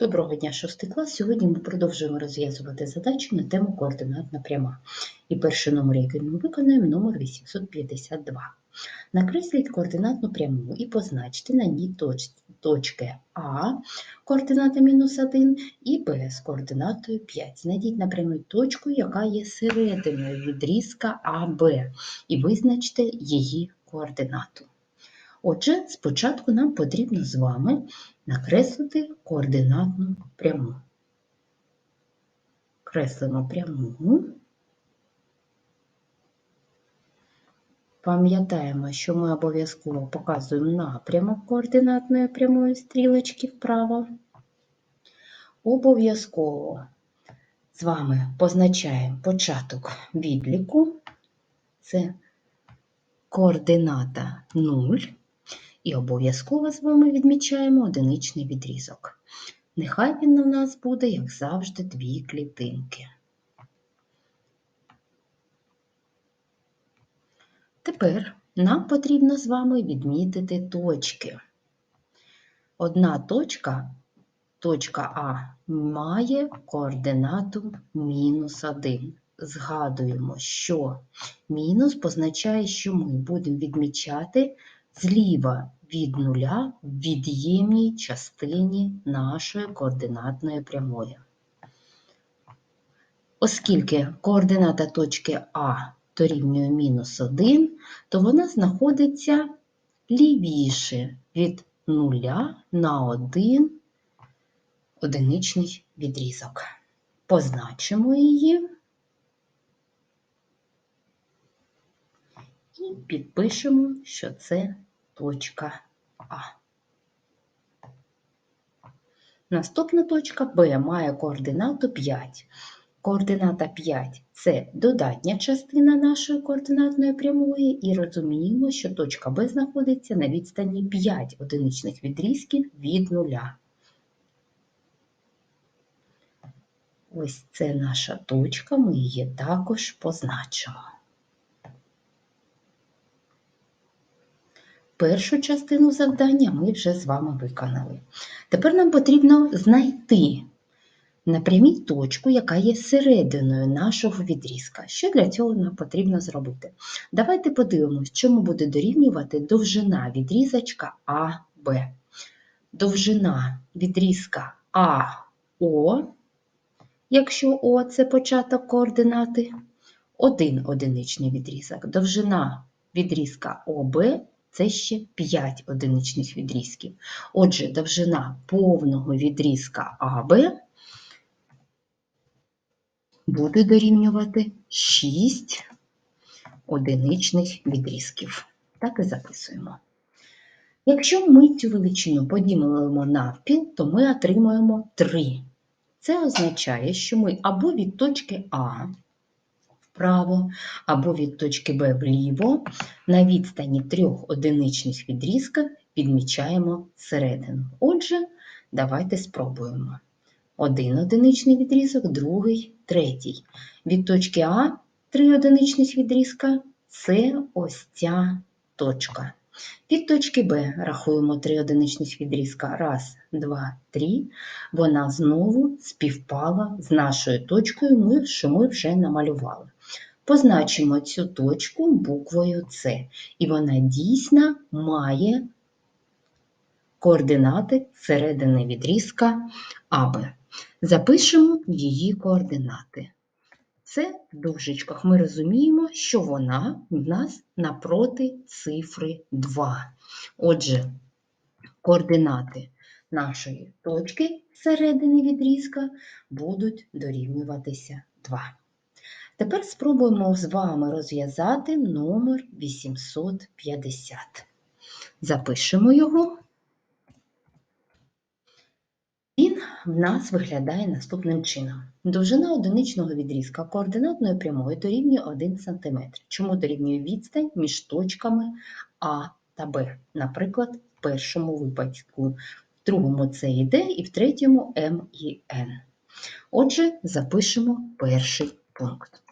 Доброго дня, шостий клас. Сьогодні ми продовжуємо розв'язувати задачу на тему координатна пряма. І перший номер, який ми виконаємо, номер 852. Накресліть координатну пряму і позначте на ній точ- точки А координата мінус 1 і Б з координатою 5. Знайдіть на прямій точку, яка є серединою відрізка АБ, і визначте її координату. Отже, спочатку нам потрібно з вами накреслити координатну пряму. Креслимо пряму. Пам'ятаємо, що ми обов'язково показуємо напрямок координатної прямої стрілочки вправо. Обов'язково з вами позначаємо початок відліку. Це координата 0. І обов'язково з вами відмічаємо одиничний відрізок. Нехай він у нас буде, як завжди, дві клітинки. Тепер нам потрібно з вами відмітити точки. Одна точка, точка А, має координату мінус 1. Згадуємо, що мінус позначає, що ми будемо відмічати зліва від нуля в від'ємній частині нашої координатної прямої. Оскільки координата точки А дорівнює мінус 1, то вона знаходиться лівіше від нуля на 1 одиничний відрізок. Позначимо її і підпишемо, що це точка А. Наступна точка Б має координату 5. Координата 5 це додатня частина нашої координатної прямої, і розуміємо, що точка Б знаходиться на відстані 5 одиничних відрізків від нуля. Ось це наша точка, ми її також позначимо. Першу частину завдання ми вже з вами виконали. Тепер нам потрібно знайти на прямій точку, яка є серединою нашого відрізка. Що для цього нам потрібно зробити? Давайте подивимось, чому буде дорівнювати довжина відрізочка АБ. Довжина відрізка АО, якщо О це початок координати, один одиничний відрізок. Довжина відрізка ОБ це ще 5 одиничних відрізків. Отже, довжина повного відрізка АБ буде дорівнювати 6 одиничних відрізків. Так і записуємо. Якщо ми цю величину поділимо навпіл, то ми отримаємо 3. Це означає, що ми або від точки А вправо, або від точки Б вліво на відстані трьох одиничних відрізків відмічаємо середину. Отже, давайте спробуємо. Один одиничний відрізок, другий, третій. Від точки А три одиничних відрізка це ось ця точка. Від точки Б рахуємо три одиничних відрізка. Раз, два, три. Вона знову співпала з нашою точкою, що ми вже намалювали. Позначимо цю точку буквою С, і вона дійсно має координати середини відрізка АБ. Запишемо її координати. Це в дужечках ми розуміємо, що вона в нас напроти цифри 2. Отже, координати нашої точки середини відрізка будуть дорівнюватися 2. Тепер спробуємо з вами розв'язати номер 850. Запишемо його. Він в нас виглядає наступним чином. Довжина одиничного відрізка координатної прямої дорівнює 1 см. Чому дорівнює відстань між точками А та Б? Наприклад, в першому випадку, в другому це і Д, і в третьому М і Н. Отже, запишемо перший пункт.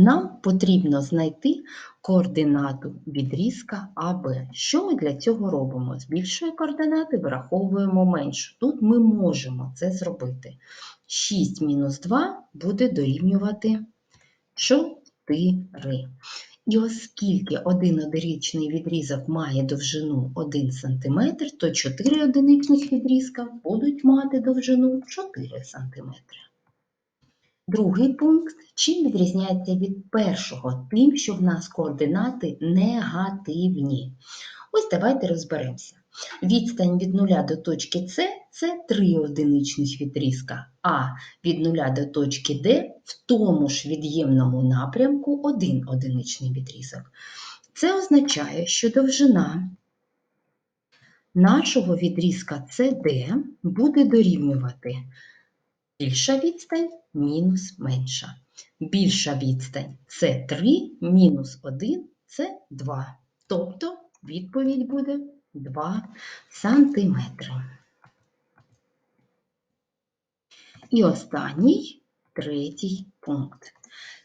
Нам потрібно знайти координату відрізка АБ. Що ми для цього робимо? З більшої координати вираховуємо меншу. Тут ми можемо це зробити. 6 мінус 2 буде дорівнювати 4. І оскільки один одиничний відрізок має довжину 1 см, то 4 одиничних відрізка будуть мати довжину 4 см. Другий пункт. Чим відрізняється від першого? Тим, що в нас координати негативні. Ось давайте розберемося. Відстань від нуля до точки С це 3 одиничних відрізка, а від нуля до точки Д в тому ж від'ємному напрямку один одиничний відрізок. Це означає, що довжина нашого відрізка CD буде дорівнювати більша відстань мінус менша. Більша відстань це 3, мінус 1 це 2. Тобто відповідь буде 2 сантиметри. І останній, третій пункт.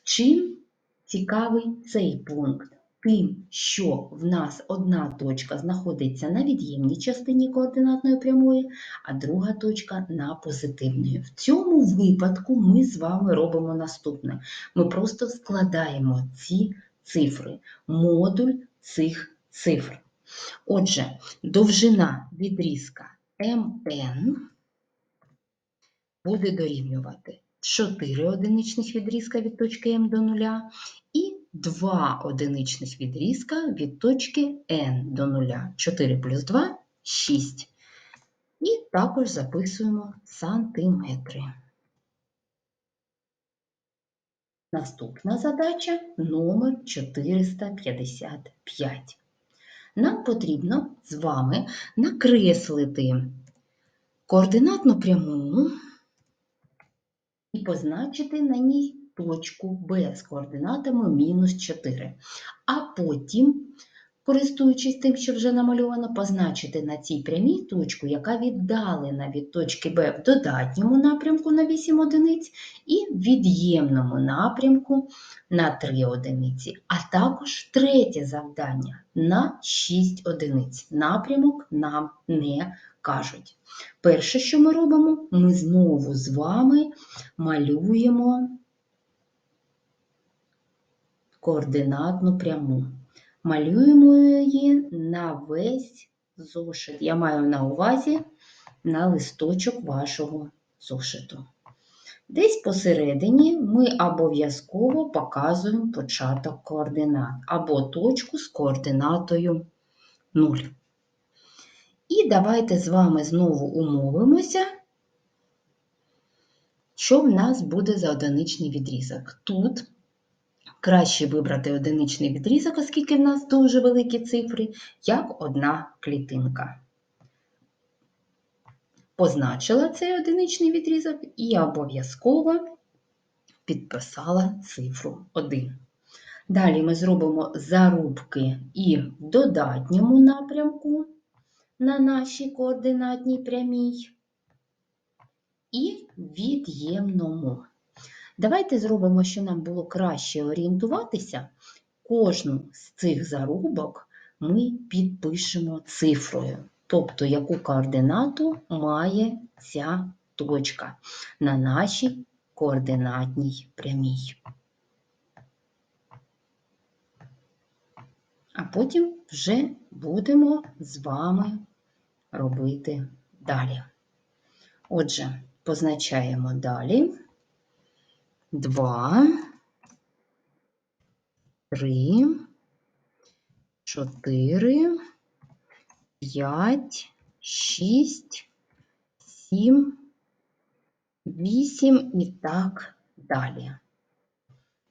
Чим цікавий цей пункт? Тим, що в нас одна точка знаходиться на від'ємній частині координатної прямої, а друга точка на позитивній. В цьому випадку ми з вами робимо наступне: ми просто складаємо ці цифри, модуль цих цифр. Отже, довжина відрізка МН буде дорівнювати 4 одиничних відрізка від точки М до нуля і 2 одиничних відрізка від точки N до нуля. 4 плюс 2 6. І також записуємо сантиметри. Наступна задача номер 455. Нам потрібно з вами накреслити координатну пряму і позначити на ній точку Б з координатами мінус 4. А потім, користуючись тим, що вже намальовано, позначити на цій прямій точку, яка віддалена від точки Б в додатньому напрямку на 8 одиниць, і в від'ємному напрямку на 3 одиниці. А також третє завдання на 6 одиниць. Напрямок нам не кажуть. Перше, що ми робимо, ми знову з вами малюємо координатну пряму. Малюємо її на весь зошит. Я маю на увазі на листочок вашого зошиту. Десь посередині ми обов'язково показуємо початок координат або точку з координатою 0. І давайте з вами знову умовимося, що в нас буде за одиничний відрізок. Тут краще вибрати одиничний відрізок, оскільки в нас дуже великі цифри, як одна клітинка. Позначила цей одиничний відрізок і обов'язково підписала цифру 1. Далі ми зробимо зарубки і в додатньому напрямку на нашій координатній прямій, і від'ємному. Давайте зробимо, що нам було краще орієнтуватися. Кожну з цих зарубок ми підпишемо цифрою, тобто яку координату має ця точка на нашій координатній прямій. А потім вже будемо з вами робити далі. Отже, позначаємо далі. 2, 3, 4, 5, 6, 7, 8 і так далі.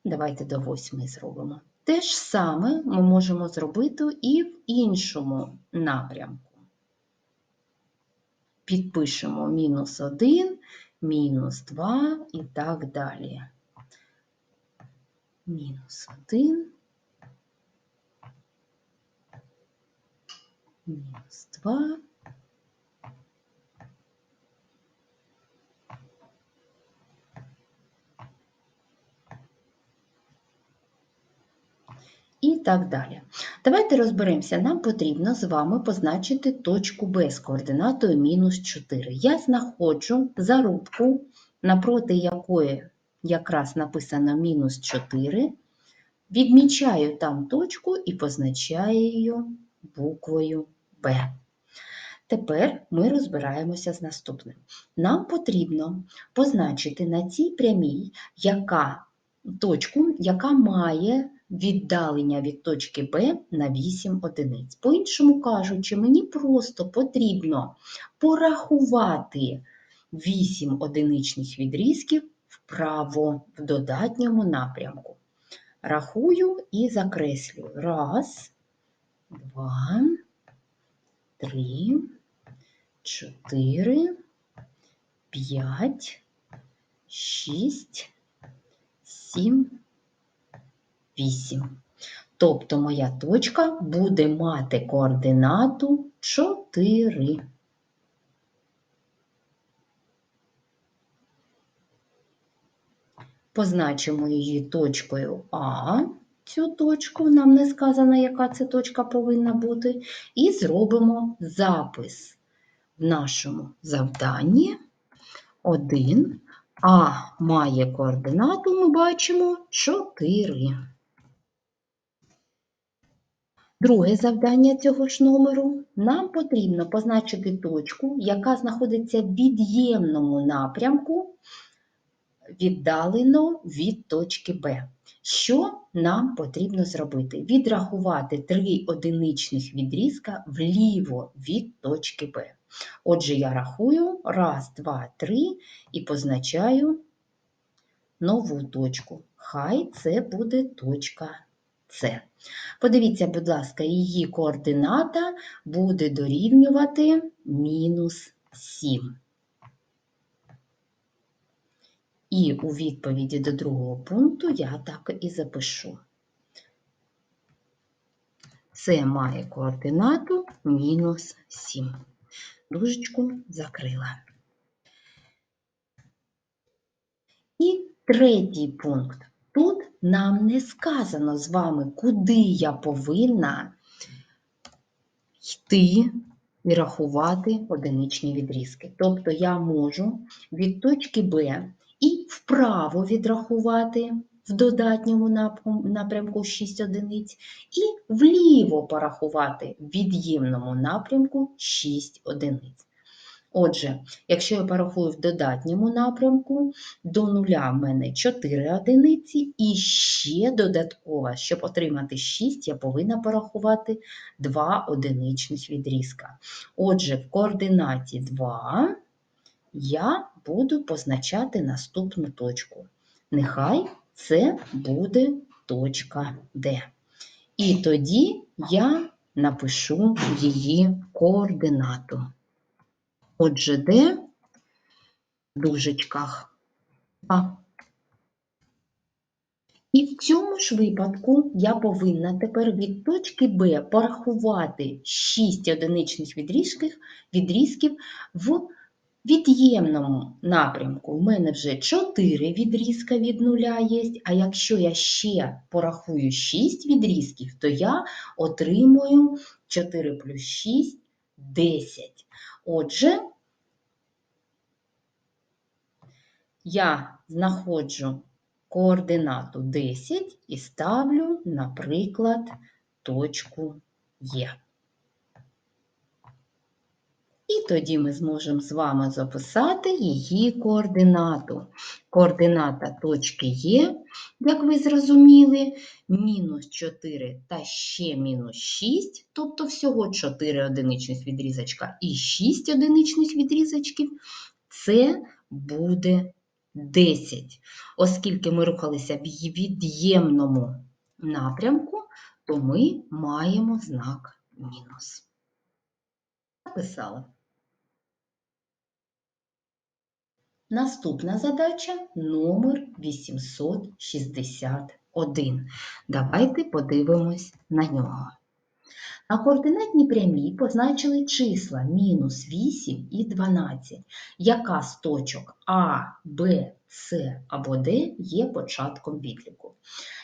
Давайте до 8 зробимо. Те ж саме ми можемо зробити і в іншому напрямку. Підпишемо мінус 1, мінус 2 і так далі. Мінус 1, мінус 2. так далі. Давайте розберемося. Нам потрібно з вами позначити точку Б з координатою мінус 4. Я знаходжу зарубку, напроти якої якраз написано мінус 4, відмічаю там точку і позначаю її буквою Б. Тепер ми розбираємося з наступним. Нам потрібно позначити на цій прямій яка, точку, яка має віддалення від точки Б на 8 одиниць. По-іншому кажучи, мені просто потрібно порахувати 8 одиничних відрізків вправо в додатньому напрямку. Рахую і закреслюю. Раз, два, три, чотири, п'ять, шість, сім, вісім. Тобто моя точка буде мати координату 4. Позначимо її точкою А, цю точку, нам не сказано, яка це точка повинна бути, і зробимо запис в нашому завданні 1. А має координату, ми бачимо 4. Друге завдання цього ж номеру. Нам потрібно позначити точку, яка знаходиться в від'ємному напрямку, віддалено від точки Б. Що нам потрібно зробити? Відрахувати три одиничних відрізка вліво від точки Б. Отже, я рахую раз, два, три і позначаю нову точку. Хай це буде точка С. Подивіться, будь ласка, її координата буде дорівнювати мінус 7. І у відповіді до другого пункту я так і запишу. Це має координату мінус 7. Дужечку закрила. І третій пункт. Тут нам не сказано з вами, куди я повинна йти і рахувати одиничні відрізки. Тобто я можу від точки Б вправо відрахувати в додатньому напрямку 6 одиниць, і вліво порахувати в від'ємному напрямку 6 одиниць. Отже, якщо я порахую в додатньому напрямку, до нуля в мене 4 одиниці, і ще додатково, щоб отримати 6, я повинна порахувати 2 одиничних відрізка. Отже, в координаті 2 я буду позначати наступну точку. Нехай це буде точка Д. І тоді я напишу її координату. Отже, Д в дужечках А. І в цьому ж випадку я повинна тепер від точки Б порахувати 6 одиничних відрізків, відрізків в від'ємному напрямку. У мене вже 4 відрізка від нуля є, а якщо я ще порахую 6 відрізків, то я отримую 4 плюс 6 10. Отже, я знаходжу координату 10 і ставлю, наприклад, точку Є. І тоді ми зможемо з вами записати її координату. Координата точки Є, як ви зрозуміли, мінус 4 та ще мінус 6, тобто всього 4 одиничних відрізочка і 6 одиничних відрізочків, це буде 10. Оскільки ми рухалися в від'ємному напрямку, то ми маємо знак мінус. Написала. Наступна задача номер 861. Давайте подивимось на нього. На координатній прямій позначили числа мінус 8 і 12, яка з точок А, Б, С або Д є початком відліку.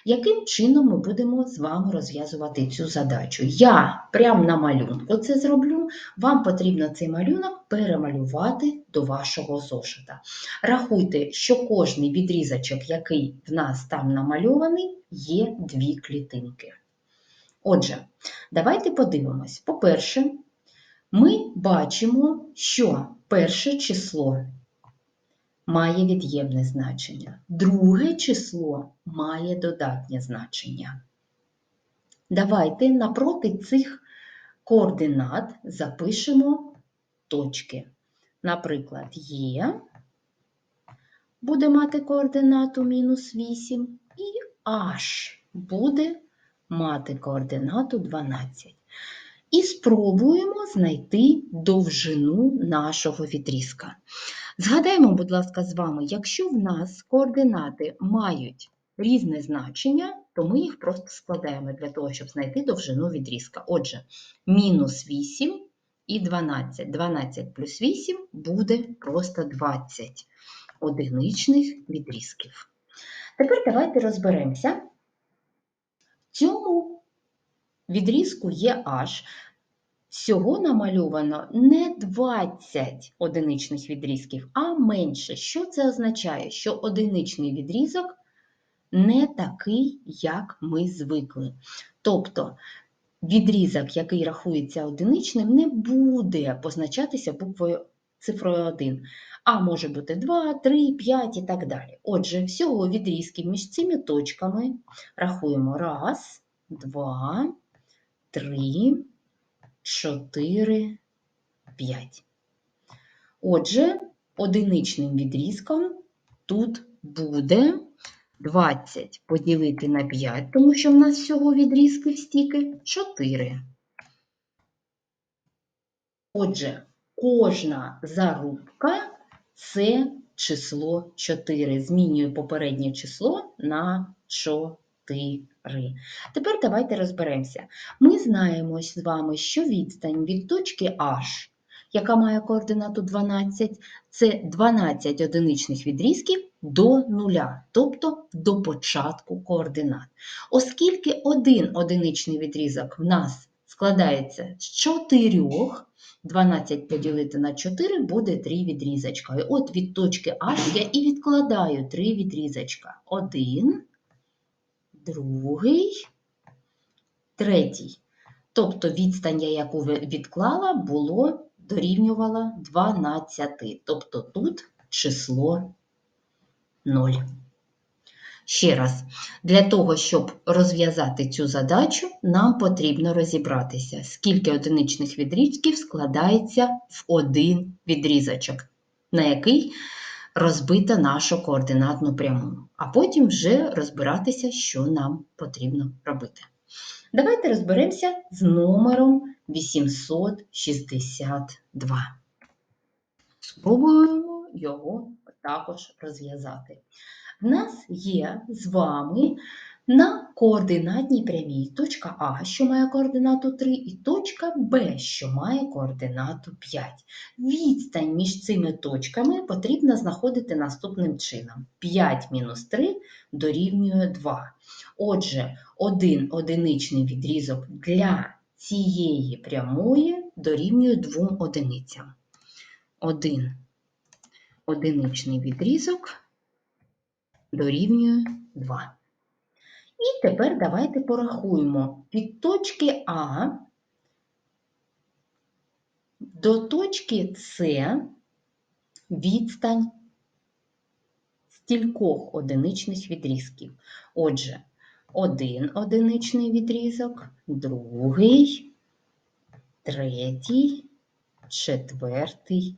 Яким чином ми будемо з вами розв'язувати цю задачу? Я прямо на малюнку це зроблю. Вам потрібно цей малюнок перемалювати до вашого зошита. Рахуйте, що кожний відрізочок, який в нас там намальований, є дві клітинки. Отже, давайте подивимось. По-перше, ми бачимо, що перше число має від'ємне значення, друге число має додатнє значення. Давайте напроти цих координат запишемо точки. Наприклад, Є буде мати координату мінус 8, і H буде мати координату 12. І спробуємо знайти довжину нашого відрізка. Згадаємо, будь ласка, з вами, якщо в нас координати мають різне значення, то ми їх просто складаємо для того, щоб знайти довжину відрізка. Отже, мінус 8 і 12. 12 плюс 8 буде просто 20 одиничних відрізків. Тепер давайте розберемося. Цьому відрізку є H. Всього намальовано не 20 одиничних відрізків, а менше. Що це означає? Що одиничний відрізок не такий, як ми звикли. Тобто відрізок, який рахується одиничним, не буде позначатися буквою цифрою 1, а може бути 2, 3, 5 і так далі. Отже, всього відрізків між цими точками рахуємо 1, 2, 3, 4, 5. Отже, одиничним відрізком тут буде 20 поділити на 5, тому що в нас всього відрізків стільки 4. Отже, кожна зарубка це число 4. Змінюю попереднє число на 4. Тепер давайте розберемося. Ми знаємо з вами, що відстань від точки H, яка має координату 12, це 12 одиничних відрізків до нуля, тобто до початку координат. Оскільки один одиничний відрізок в нас складається з 4, 12 поділити на 4 буде 3 відрізочка. От від точки H я і відкладаю 3 відрізочка. Один, другий, третій. Тобто відстань, яку відклала, було дорівнювала 12. Тобто тут число 0. Ще раз, для того, щоб розв'язати цю задачу, нам потрібно розібратися, скільки одиничних відрізків складається в один відрізочок, на який розбита нашу координатну пряму, а потім вже розбиратися, що нам потрібно робити. Давайте розберемося з номером 862. Спробуємо його також розв'язати. В нас є з вами на координатній прямій точка А, що має координату 3, і точка Б, що має координату 5. Відстань між цими точками потрібно знаходити наступним чином. 5 мінус 3 дорівнює 2. Отже, один одиничний відрізок для цієї прямої дорівнює 2 одиницям. Один одиничний відрізок дорівнює 2. І тепер давайте порахуємо від точки А до точки С відстань стількох одиничних відрізків. Отже, один одиничний відрізок, другий, третій, четвертий,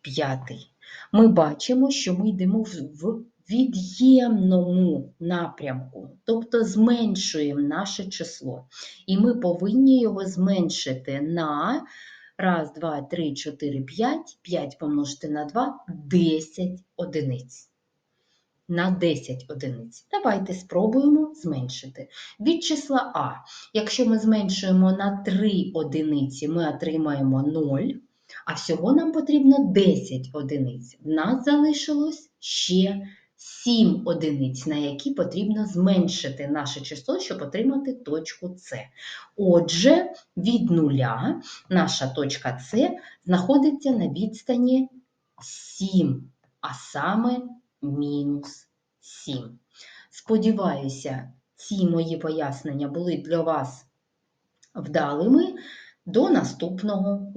п'ятий. Ми бачимо, що ми йдемо в від'ємному напрямку, тобто зменшуємо наше число. І ми повинні його зменшити на 1, 2, 3, 4, 5, 5 помножити на 2 10 одиниць. на 10 одиниць. Давайте спробуємо зменшити. Від числа А, якщо ми зменшуємо на 3 одиниці, ми отримаємо 0, а всього нам потрібно 10 одиниць. В нас залишилось ще 7 одиниць, на які потрібно зменшити наше число, щоб отримати точку С. Отже, від нуля наша точка С знаходиться на відстані 7, а саме мінус 7. Сподіваюся, ці мої пояснення були для вас вдалими. До наступного